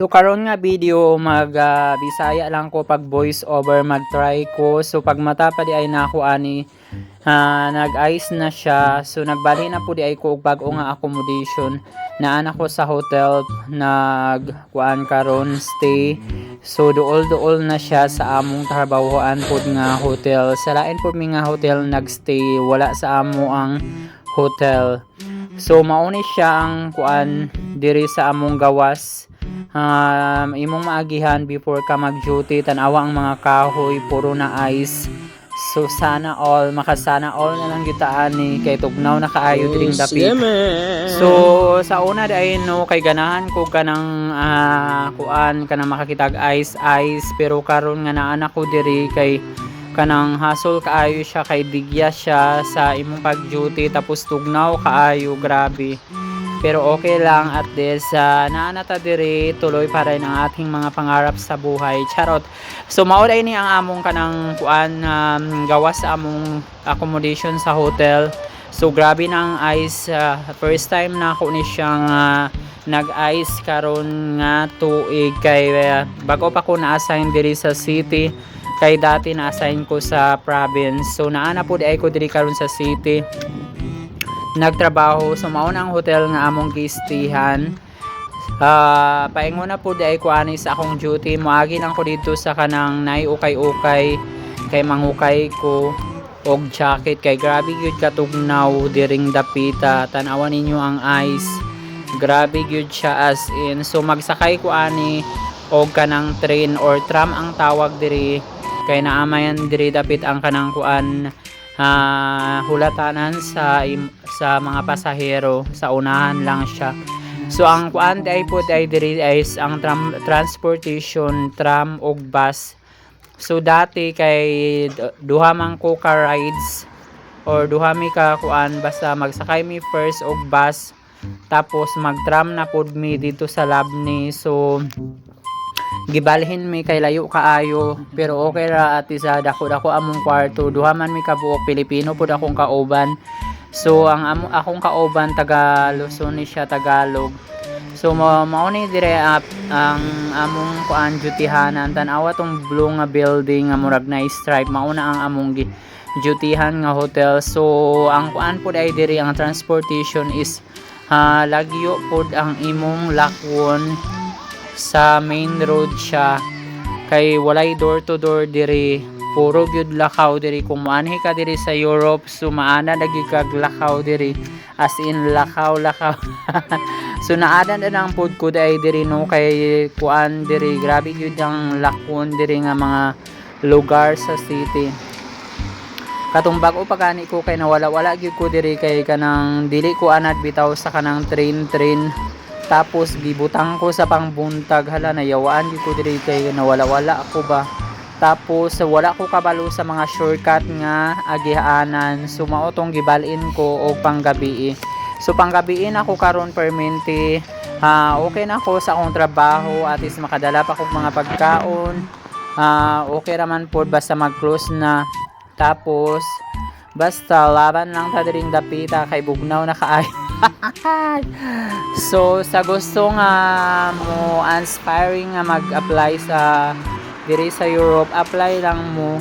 So karon nga video mag ah, Bisaya lang ko pag voice over mag try ko. So pag mata pa di ay nako ani ah, nag-ice na siya. So nagbali na po di ay ko og bag-o nga accommodation. Naan ako sa hotel nag kuan karon stay. So duol duol na siya sa among trabahoan pod nga hotel. Sa lain pod mi nga hotel nagstay wala sa amo ang hotel. So mauni siya ang kuan diri sa among gawas um, imong maagihan before ka mag-duty tanawa ang mga kahoy puro na ice. So sana all makasana all na lang gitaan ni kay tugnaw na kaayo diring dapit. so sa una day no kay ganahan ko kanang ah, kuan kanang makakitag ice ice pero karon nga naa na ko diri kay kanang hasol kaayo siya kay digya siya sa imong pag-duty tapos tugnaw kaayo grabe pero okay lang at this uh, naanata diri tuloy pa rin ang ating mga pangarap sa buhay. Charot. So mauday ni ang among kanang kuan um, gawas sa among accommodation sa hotel. So grabe na ang ice uh, first time na ako ni siyang uh, nag-ice karon nga tuig. Kay uh, bago pa ko na-assign diri sa city kay dati na-assign ko sa province. So naana po di ko diri karon sa city nagtrabaho so mao na ang hotel nga among gistihan Ah, paingon na po di ay sa akong duty. Moagi lang ko dito sa kanang nay ukay ukay kay mangukay ko. Og jacket kay grabe gyud katugnaw diring dapita. Tan-awan ninyo ang ice. Grabe gyud siya as in. So magsakay ko ani og kanang train or tram ang tawag diri. Kay naamayan diri dapit ang kanang kuan ah, hulatanan sa sa mga pasahero. Sa unahan lang siya. So ang kuan ay po ay diri is ang tram, transportation tram ug bus. So dati kay duha man ko ka rides or duha mi ka kuan basta magsakay mi first og bus. Tapos magtram na pod mi dito sa Labni. So gibalhin mi kay layo kaayo pero okay ra at isa dako dako among kwarto. Duha man mi kabuok Pilipino pud akong kauban so ang amo akong kauban taga Luzon siya Tagalog. So mao ni dire up ang among kuan dutihanan tan-awa tong blue nga building nga murag na stripe. Mao na ang among gi dutihan nga hotel. So ang kuan pud ay diri ang transportation is ah, lagyo pud ang imong lakwon sa main road siya. Kay walay door to door diri. Puro gyud lakaw diri. Kung ka diri sa Europe so maana lagi kag lakaw diri. As in lakaw lakaw. So naada na ang food ko ay diri no? Kay kuan diri grabe gyud ang lakon diri nga mga lugar sa city. Katong bag-o pagani ko kay nawala-wala gyud ko diri. Kay kanang dili ko anad bitaw sa kanang train train tapos gibutang ko sa pangbuntag. Hala nayawaan gyud ko diri kay nawala-wala ako ba? Tapos wala ko kabalo sa mga shortcut nga agihaanan so mao tong gibalin ko og panggabi. So panggabiin ako karon permente. Ah okay na ako sa akong trabaho. At least makadala pa kog mga pagkaon. Ah okay raman pod basta mag-close na. Tapos basta laban lang ta diring dapita kay bugnaw na kaayo so sa gusto nga mo inspiring nga mag-apply sa diri sa Europe apply lang mo.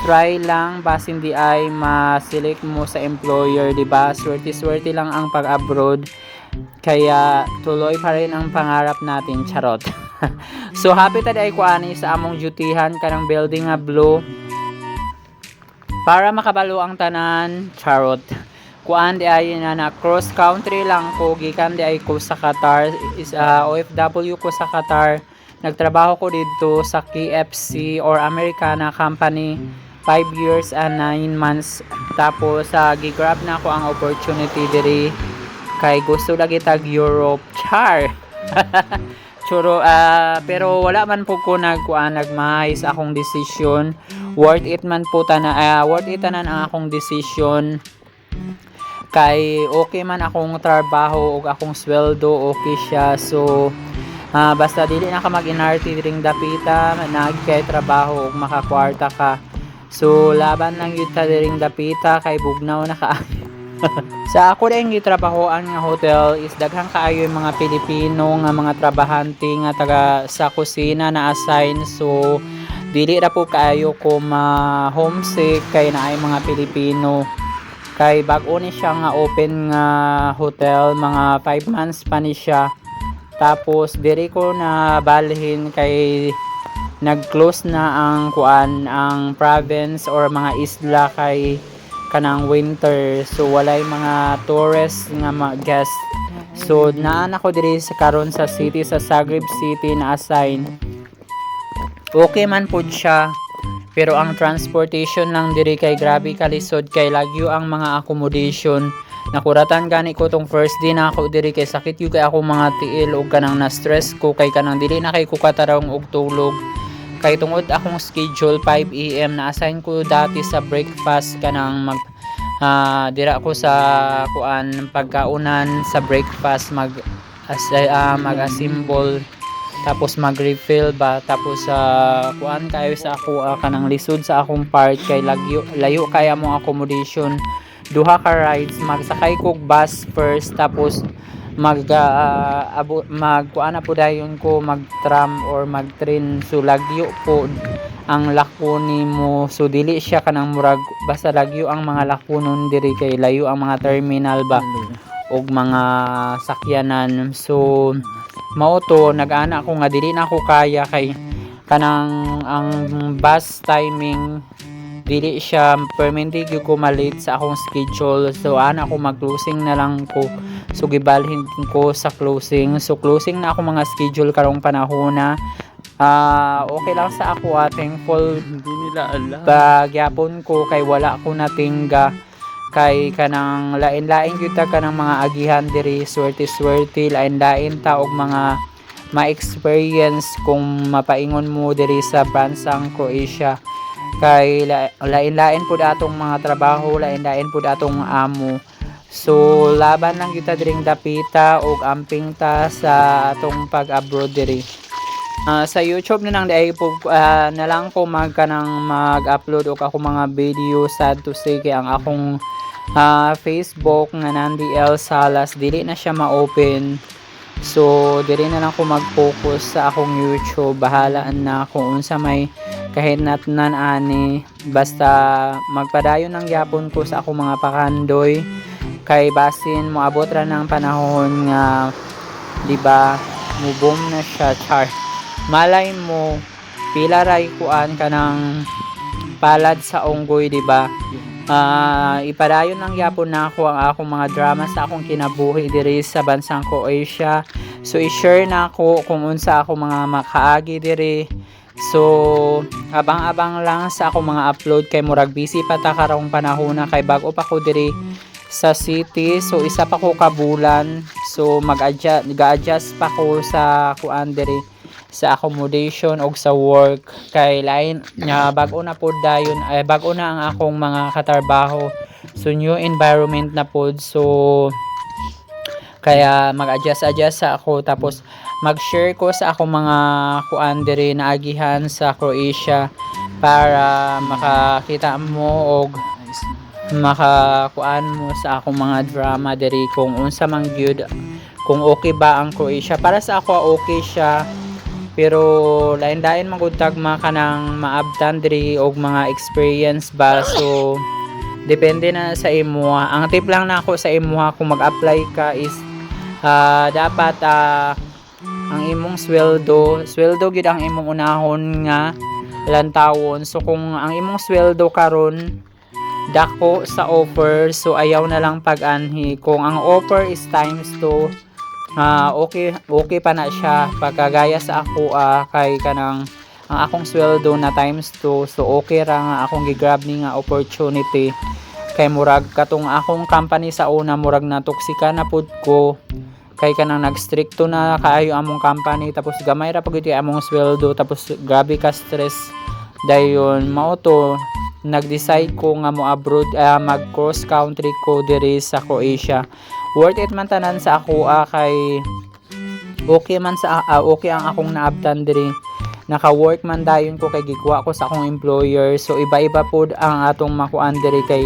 Try lang basin di ay ma-select mo sa employer di ba? Swerte swerte lang ang pag-abroad. Kaya tuloy pa rin ang pangarap natin charot. So happy ta ay kuani sa among dutihan kanang building nga blue. Para makabalo ang tanan charot kuan di ay na, na cross country lang ko gikan di ay ko sa Qatar. Is ah, OFW ko sa Qatar. Nagtrabaho ko dito sa KFC or Americana company 5 years and 9 months. Tapos sa gigrab na ako ang opportunity diri kay gusto lagi tag Europe. Char! Churo, ah, pero wala man po ko nagkuan nagmahay sa akong decision. Worth it man po tana, ah, worth it tanan ang akong decision. Kay okay man akong trabaho ug akong sweldo okay siya. So ah, basta dili na ka mag-inarty ring dapita, kay trabaho ug makakwarta ka. So laban lang yun ta ring dapita kay bugnaw na ka. sa ako rin gitrabahoan nga hotel is daghang kaayo yung mga Pilipino nga mga trabahante nga taga sa kusina na assign so dili ra po kaayo ko ma homesick kay naay mga Pilipino kay bag-o ni siya nga open nga hotel mga 5 months pa ni siya. Tapos diri ko na balhin kay nag-close na ang kuan ang province or mga isla kay kanang winter. So walay mga tourists nga mga guest. So naan ako diri sa karon sa city sa Zagreb City na assign. Okay man pud siya pero ang transportation lang diri kay grabe kalisod kay lagyo ang mga accommodation. Nakuratan gani ko tong first day na ako diri kay sakit yung kay ako mga tiil o kanang na stress ko kay kanang dili na kay ko og tulog. Kay tungod akong schedule 5 AM na assign ko dati sa breakfast kanang mag ah, dira ko sa kuan pagkaunan sa breakfast mag as, ah, mag-assemble tapos mag-refill ba? Tapos sa kuan kayo sa ako ah, kanang lisod sa akong part kay lagyo layo kaya mo accommodation. Duha ka rides magsakay kog bus first tapos mag uh, abo, mag kuan na po dayon ko mag tram or mag train so lagyo po ang lako nimo so dili siya kanang murag basta lagyo ang mga lakonon diri kay layo ang mga terminal ba? Og mga sakyanan. So mao to nag-ana ako nga dili na ako kaya kay kanang ang bus timing dili siya permanente gyud ko malate sa akong schedule. So ana ako mag-closing na lang ko. So gibalhin ko sa closing. So closing na ako mga schedule karong panahon na. Ah okay lang sa ako ah, thankful Hindi nila alam. pagyapon ko kay wala ko natingga kay kanang lain-lain gyud kanang mga agihan diri swerte-swerte lain-lain ta og mga ma-experience kung mapaingon mo diri sa bansang Croatia. Kay la- lain-lain pud atong mga trabaho lain-lain pud atong amo. So laban lang kita diring dapita og amping ta sa atong pag-abroad diri. Ah, sa YouTube na lang dahil po ah, na lang ko mag kanang mag-upload og ako mga video. Sad to say kay ang akong ah, Facebook nga Nandi L Salas dili na siya ma-open. So dili na lang ko mag-focus sa akong YouTube. Bahala na kung unsa may kahinatnan ani. Basta magpadayon ng yapon ko sa akong mga pakandoy. Kay basin moabot ra ng panahon nga di ba mubom na siya. Char. Malay mo pila ray kuan kanang palad sa unggoy di ba Ah, ipadayon lang yapon na ako ang akong mga drama sa akong kinabuhi diri sa bansang Croatia. So i-share na ako kung unsa ako mga makaagi diri. So abang-abang lang sa akong mga upload kay murag busy pa ta karong panahon na kay bago pa ko diri sa city. So isa pa ko kabulan. So mag-adjust ga-adjust pa ko sa kuan diri sa accommodation og sa work. Kay lain nga bag-o na pod dayon ay bag-o na ang akong mga katarbaho. So new environment na pod so kaya mag-adjust adjust sa ako. Tapos mag-share ko sa akong mga kuan diri na agihan sa Croatia para makakita mo og makakuan mo sa akong mga drama diri kung unsa man gyud kung okay ba ang Croatia. Para sa ako okay siya pero lain-lain man gud tagma kanang maabtan diri og mga experience ba. So depende na sa imo ang tip lang na ako sa imo kung mag-apply ka is ah, dapat ah, ang imong sweldo sweldo gid ang imong unahon nga lantawon. So kung ang imong sweldo karon dako sa offer so ayaw na lang pag-anhi. Kung ang offer is times 2 ah okay okay pa na siya. Pagkagaya sa ako ah, kay kanang ang akong sweldo na times 2 so okay ra nga akong gigrab ni nga opportunity. Kay murag katong akong company sa una murag na toksika na pud ko. Kay kanang nagstrikto na kaayo among company tapos gamay ra pag among sweldo tapos grabe ka stress. Dayon mao to nag-decide ko nga mo abroad ah, mag cross country ko diri sa Croatia. Worth it man tanan sa ako ah, kay okay man sa ah, okay ang akong naabtan diri. Naka-work man dayon ko kay gigwa ko sa akong employer. So iba-iba pod ang atong makuan diri kay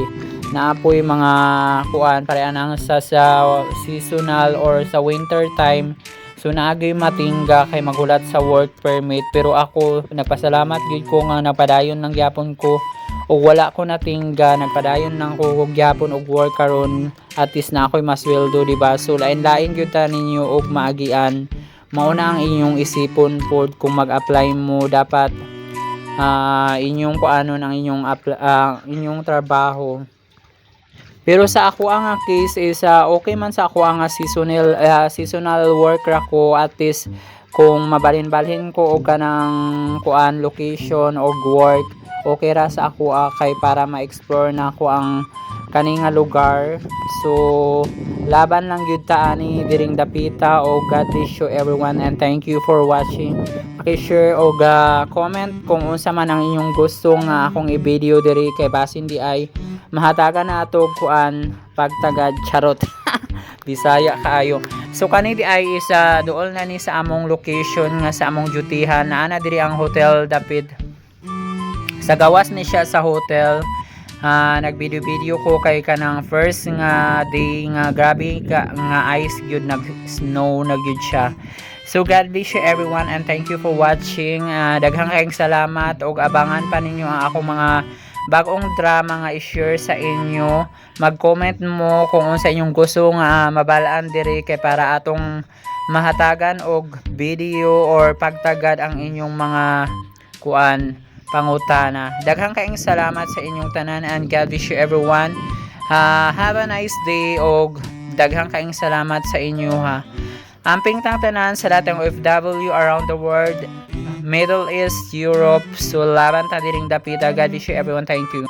naapoy mga kuan. Pareha nang sa, sa seasonal or sa winter time so naagay matingga kay magulat sa work permit. Pero ako nagpasalamat gyud ko nga napadayon ng gyapon ko ug wala ko natingga nagpadayon nang ko og work karon. At least na ako'y masweldo di ba? So lain-lain gyud ta ninyo og maagian. Mao na ang inyong isipon pod kung mag-apply mo. Dapat ah inyong kuanon ang inyong appl- ah, inyong trabaho. Pero sa ako ang case is ah, okay man sa ako ang seasonal ah, seasonal worker ako. At least kung mabalhin-balhin ko og kanang kuan location og work okay ra sa ako ah, kay para ma-explore na ako ang kani nga lugar. So laban lang gyud ta ani diring dapita o God bless you everyone and thank you for watching. Paki-share og ah, comment kung unsa man ang inyong gusto nga akong i-video diri kay basin di ay mahatagan na ato kuan pagtagad charot. Bisaya kaayo. So kani di ay isa dool na ni sa among location nga sa among dutihan na ana diri ang Hotel Dapit. Sa gawas ni siya sa hotel. Ah, nagvideo-video ko kay kanang first nga day nga grabe ka, nga ice gyud nag snow na gyud siya. So God bless you everyone and thank you for watching. Ah, daghang kayong salamat ug abangan pa ninyo ang akong mga bagong drama nga i-share sa inyo. Mag-comment mo kung unsa inyong gusto nga mabalaan diri kay para atong mahatagan og video or pagtagad ang inyong mga kuan pangutana. Daghang kaayong salamat sa inyong tanan and God bless you everyone. Ha, have a nice day og daghang kaayong salamat sa inyo ha. Amping tang tanan sa lahat ng OFW around the world, Middle East, Europe, so laban ta diring dapita. God bless you everyone. Thank you.